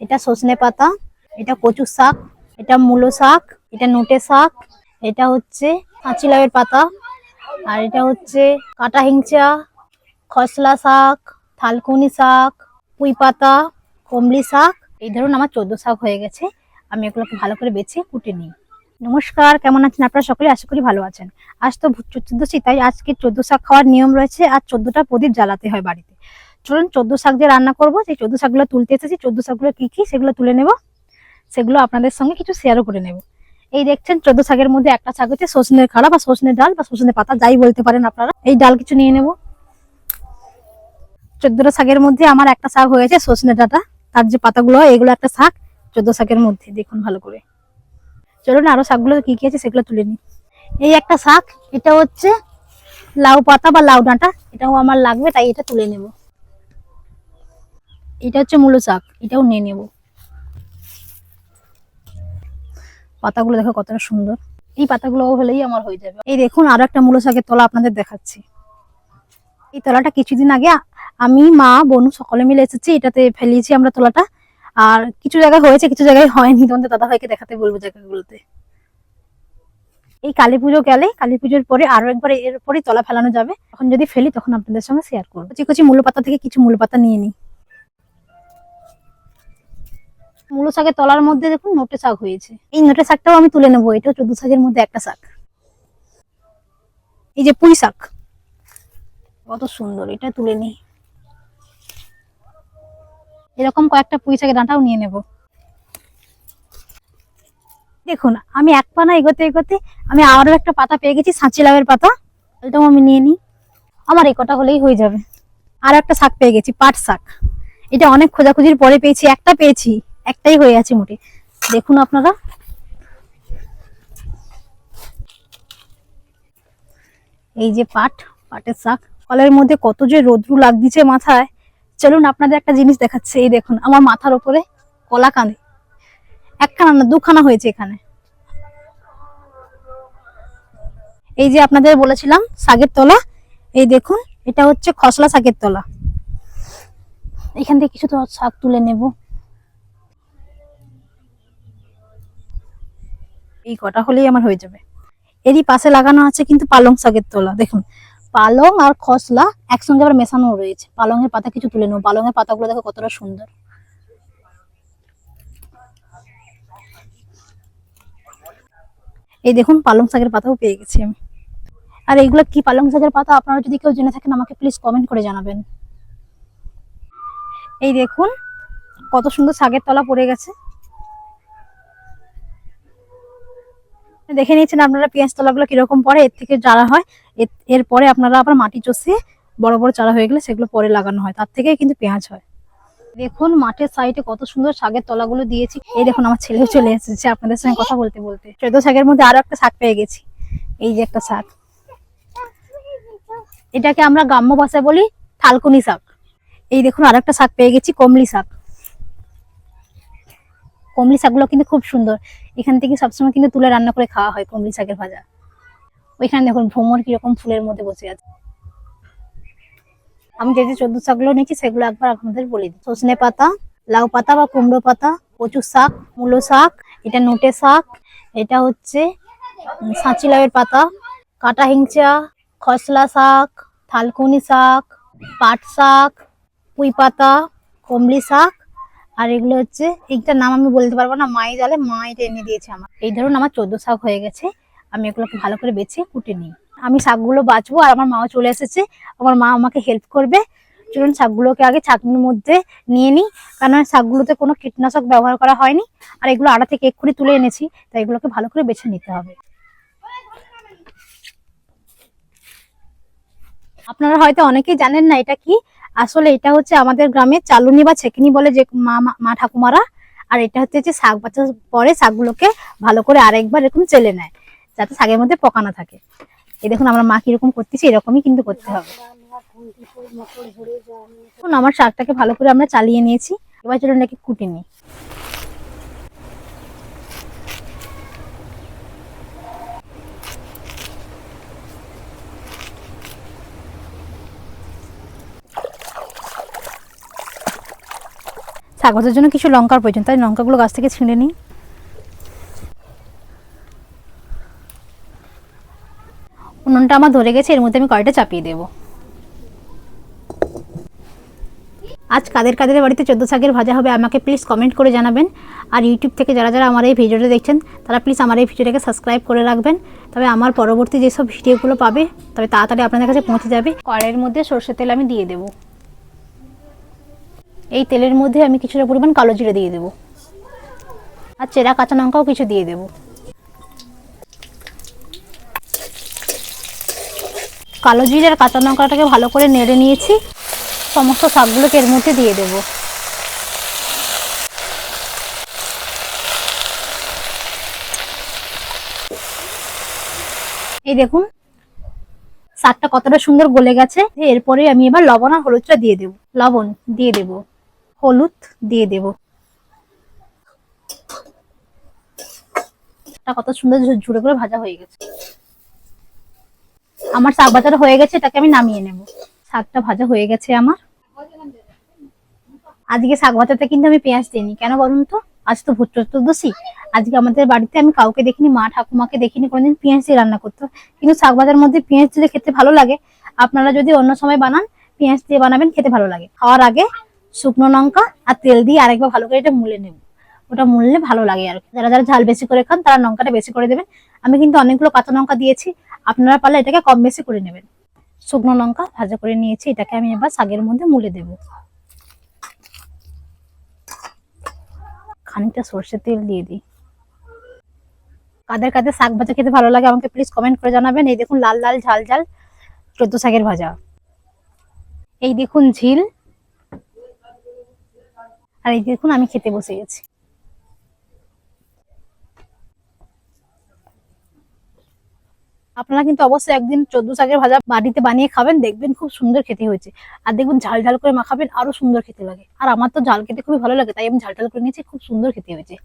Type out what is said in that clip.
এটা সজনে পাতা, এটা কচু শাক, এটা মূলো শাক, এটা নোটে শাক, এটা হচ্ছে কাঁচি লাউয়ের পাতা, আর এটা হচ্ছে কাটা হিংচা, খসলা শাক, থালকুনি শাক, পুঁই পাতা, কমলি শাক। এই ধরুন আমার চোদ্দ শাক হয়ে গেছে, আমি এগুলোকে ভালো করে বেছে কুটে নিই। নমস্কার, কেমন আছেন আপনারা সকলে? আশা করি ভালো আছেন। আজ তো চোদ্দশী তাই আজকে চোদ্দ শাক খাওয়ার নিয়ম রয়েছে, আর চোদ্দটা প্রদীপ জ্বালাতে হয় বাড়িতে। চলুন, চোদ্দ শাক দিয়ে রান্না করব, সেই চোদ্দ শাকগুলো তুলতে এসেছি। চোদ্দ শাকগুলো কী কী, সেগুলো তুলে নেব। সেগুলো আপনাদের সঙ্গে কিছু শেয়ারও করে নেব। এই দেখছেন, চোদ্দ শাকের মধ্যে একটা শাক হচ্ছে সজনের খাড়া বা সজনের ডাল বা সজনের পাতা, যাই বলতে পারেন আপনারা। এই ডাল কিছু নিয়ে নেব। চোদ্দটা শাকের মধ্যে আমার একটা শাক হয়েছে সজনে ডাটা। তার যে পাতাগুলো এগুলো একটা শাক। চোদ্দ শাকের মধ্যে, দেখুন ভালো করে। চলুন, আরও শাকগুলো কি কি আছে সেগুলো তুলে নিই। এই একটা শাক, এটা হচ্ছে লাউ পাতা বা লাউ ডাঁটা। এটাও আমার লাগবে, তাই এটা তুলে নেব। এটা হচ্ছে মূলো শাক, এটাও নিয়ে নেব। পাতাগুলো দেখো কতটা সুন্দর। এই পাতাগুলো হলেই আমার হয়ে যাবে। এই দেখুন, আরও একটা মূলো শাকের তলা আপনাদের দেখাচ্ছি। এই তলাটা কিছুদিন আগে আমি, মা, বনু সকলে মিলে এসেছি, এটাতে ফেলিয়েছি আমরা তলাটা। আর কিছু জায়গায় হয়েছে, কিছু জায়গায় হয়নি। তোমাদের দাদা ভাইকে দেখাতে বলব জায়গাগুলোতে। এই কালী পুজো গেলে, কালী পুজোর পরে আরও একবার এর পরে তলা ফেলানো যাবে। তখন যদি ফেলি, তখন আপনাদের সঙ্গে শেয়ার করব। কচি কচি মূল পাতা থেকে কিছু মূল পাতা নিয়ে নিই। মূলো শাকের তলার মধ্যে দেখুন নোটে শাক হয়েছে। এই নোটে শাকটাও আমি তুলে নেব, এটাও চোদ্দ শাকের মধ্যে একটা শাক। এই যে পুঁই শাক, কত সুন্দর, এটা তুলে নিই। এরকম কয়েকটা পুঁই শাকের ডাঁটাও নিয়ে নেব। দেখুন, আমি এক পানা এগোতে এগোতে আমি আরও একটা পাতা পেয়ে গেছি, সাঁচি লাউয়ের পাতা এটাও আমি নিয়ে নিই। আমার এই কটা হলেই হয়ে যাবে। আর একটা শাক পেয়ে গেছি, পাট শাক। এটা অনেক খোঁজাখুঁজির পরে পেয়েছি, একটা পেয়েছি। একটাই হয়ে আছে মোটে। দেখুন আপনারা। এই যে পাট, পাটের শাক। কলের মধ্যে কত যে রোদ্রু লাগদিছে মাথায়। চলুন আপনাদের একটা জিনিস দেখাচ্ছে। এই দেখুন, আমার মাথার উপরে কলা কাঁদে। একখানা না, দুখানা হয়েছে এখানে। এই যে আপনাদের বলেছিলাম, শাকের তলা। এই দেখুন, এটা হচ্ছে খসলা শাকের তলা। এখান থেকে কিছু তো শাক তুলে নেব। এই কটা হলেই আমার হয়ে যাবে। এরই পাশে লাগানো আছে কিন্তু পালং শাকের তোলা। দেখুন, পালং আর খসলা একসঙ্গে আবার মেশানো রয়েছে। পালংয়ের পাতা কিছু তুলে নেব। পালংয়ের পাতাগুলো দেখো কতটা সুন্দর। এই দেখুন, পালং শাকের পাতাও পেয়ে গেছি আমি। আর এইগুলো কি পালং শাকের পাতা? আপনারা যদি কেউ জেনে থাকেন, আমাকে প্লিজ কমেন্ট করে জানাবেন। এই দেখুন, কত সুন্দর শাকের তলা পড়ে গেছে। দেখে নিয়েছেন আপনারা পেঁয়াজ তলাগুলো কীরকম পরে এর থেকে চারা হয়। এর- এরপরে আপনারা আবার মাটি চষে বড় বড় চারা হয়ে গেলে সেগুলো পরে লাগানো হয়। তার থেকেই কিন্তু পেঁয়াজ হয়। দেখুন, মাঠের সাইডে কত সুন্দর শাকের তলাগুলো দিয়েছি। এই দেখুন, আমার ছেলেও চলে এসেছে আপনাদের সঙ্গে কথা বলতে বলতে। চোদ্দ শাকের মধ্যে আরও একটা শাক পেয়ে গেছি। এই যে একটা শাক। এটাকে আমরা গ্রাম্য ভাষায় বলি থালকুনি শাক। এই দেখুন, আর একটা শাক পেয়ে গেছি, কমলি শাক। কমলি শাকগুলো কিন্তু খুব সুন্দর। এখান থেকে সবসময় কিন্তু তুলে রান্না করে খাওয়া হয় কমলি শাকের ভাজা। ওইখানে দেখুন ভ্রমর কীরকম ফুলের মধ্যে বসে আছে। আমি যে যে চোদ্দ শাকগুলো নিয়েছি সেগুলো একবার আপনাদের বলে দিই। সজনে পাতা, লাউ পাতা বা কুমড়ো পাতা কচু শাক, মূলো শাক, এটা নোটে শাক, এটা হচ্ছে সাঁচি লাউয়ের পাতা, কাটা হিংচা, খসলা শাক, থালকুনি শাক, পাট শাক, পুঁই পাতা, কমলি শাক আর এগুলো হচ্ছে এইটার নাম আমি বলতে পারব না মাই জালে মা এটা এনে দিয়েছে আমার। এই ধরুন আমার চোদ্দ শাক হয়ে গেছে, আমি এগুলোকে ভালো করে বেছে কুটে নিই। আমি শাকগুলো বাঁচবো আর আমার মাও চলে এসেছে, আমার মা আমাকে হেল্প করবে। চলুন শাকগুলোকে আগে ছাঁকনির মধ্যে নিয়ে নিই, কারণ শাকগুলোতে কোনো কীটনাশক ব্যবহার করা হয়নি। আর এগুলো আড়া থেকে এক্ষুনি তুলে এনেছি, তাই এগুলোকে ভালো করে বেছে নিতে হবে। আপনারা হয়তো অনেকেই জানেন না এটা কি আসলে এটা হচ্ছে আমাদের গ্রামে চালুনি বা ছেকনি বলে যে মা, মা- ঠাকুমারা, আর এটা হচ্ছে যে শাক বাচ্চা পরে শাকগুলোকে ভালো করে আরেকবার এরকম চেলে নেয়, যাতে শাকের মধ্যে পোকা না থাকে। এই দেখুন, আমার মা কীরকম করতেছি, এরকমই কিন্তু করতে হবে। আমার শাকটাকে ভালো করে আমরা চালিয়ে নিয়েছি, এবার জন্য নাকি কুটে নিই। শাক ভাজার জন্য কিছু লঙ্কার প্রয়োজন। তাই লঙ্কাগুলো গাছ থেকে ছিঁড়ে নিই। উনুনটা আমার ধরে গেছে, এর মধ্যে আমি কড়াইটা চাপিয়ে দেবো। আজ কাদের কাদের বাড়িতে চোদ্দ শাকের ভাজা হবে আমাকে প্লিজ কমেন্ট করে জানাবেন। আর ইউটিউব থেকে যারা যারা আমার এই ভিডিওটা দেখছেন, তারা প্লিজ আমার এই ভিডিওটাকে সাবস্ক্রাইব করে রাখবেন। তবে আমার পরবর্তী যেসব ভিডিওগুলো পাবে, তবে তাড়াতাড়ি আপনাদের কাছে পৌঁছে যাবে। কড়াইয়ের মধ্যে সর্ষের তেল আমি দিয়ে দেব। এই তেলের মধ্যে আমি কিছুটা পরিমাণ কালো জিরে দিয়ে দেবো। আর চেরা কাঁচা লঙ্কাও কিছু দিয়ে দেবো। কালো জিরে আর কাঁচা লঙ্কাটাকে ভালো করে নেড়ে নিয়েছি। সমস্ত শাকগুলোকে এর মধ্যে দিয়ে দেব। এই দেখুন, শাকটা কতটা সুন্দর গলে গেছে। এরপরে আমি এবার লবণ আর হলুদটা দিয়ে দেব। লবণ দিয়ে দেব। হলুদ দিয়ে দেব। কত সুন্দর ঝুড়ে করে ভাজা হয়ে গেছে। আমার শাক ভাজাটা হয়ে গেছে, এটাকে আমি নামিয়ে নেব। শাকটা ভাজা হয়ে গেছে আমার। আজকে শাক ভাজাতে কিন্তু আমি পেঁয়াজ দিইনি। কেন বলুন তো? আজ তো ভূত চতুর্দশী। আজকে আমাদের বাড়িতে আমি কাউকে দেখিনি, মা ঠাকুমাকে দেখিনি, কোনোদিন পেঁয়াজ দিয়ে রান্না করতো। কিন্তু শাক ভাজার মধ্যে পেঁয়াজ দিলে খেতে ভালো লাগে। আপনারা যদি অন্য সময় বানান, পেঁয়াজ দিয়ে বানাবেন, খেতে ভালো লাগে। খাওয়ার আগে শুকনো লঙ্কা আর তেল দিয়ে আরেকবার ভালো করে এটা মুলে নেব। ওটা মুললে ভালো লাগে আর। যারা যারা ঝাল বেশি করে খান, তারা লঙ্কাটা বেশি করে দেবেন। আমি কিন্তু অনেকগুলো কাঁচা লঙ্কা দিয়েছি। আপনারা পারলে এটাকে কম বেশি করে নেবেন। শুকনো লঙ্কা ভাজা করে নিয়েছি। এটাকে আমি এবার শাকের মধ্যে মুলে দেব। খানিকটা সর্ষের তেল দিয়ে দিই। কাদের কাদের শাক ভাজা খেতে ভালো লাগে আমাকে প্লিজ কমেন্ট করে জানাবেন। এই দেখুন লাল লাল ঝাল ঝাল চোদ্দ শাকের ভাজা। এই দেখুন ঝিল। আর এই দেখুন, আমি খেতে বসে গেছি। আপনারা কিন্তু অবশ্যই একদিন চোদ্দ শাকের ভাজা বাড়িতে বানিয়ে খাবেন, দেখবেন খুব সুন্দর খেতে হয়েছে। আর দেখবেন ঝাল ঝাল করে মাখাবেন, আরও সুন্দর খেতে লাগে। আর আমার তো ঝাল খেতে খুবই ভালো লাগে, তাই আমি ঝাল ঝাল করে নিয়েছি, খুব সুন্দর খেতে হয়েছে।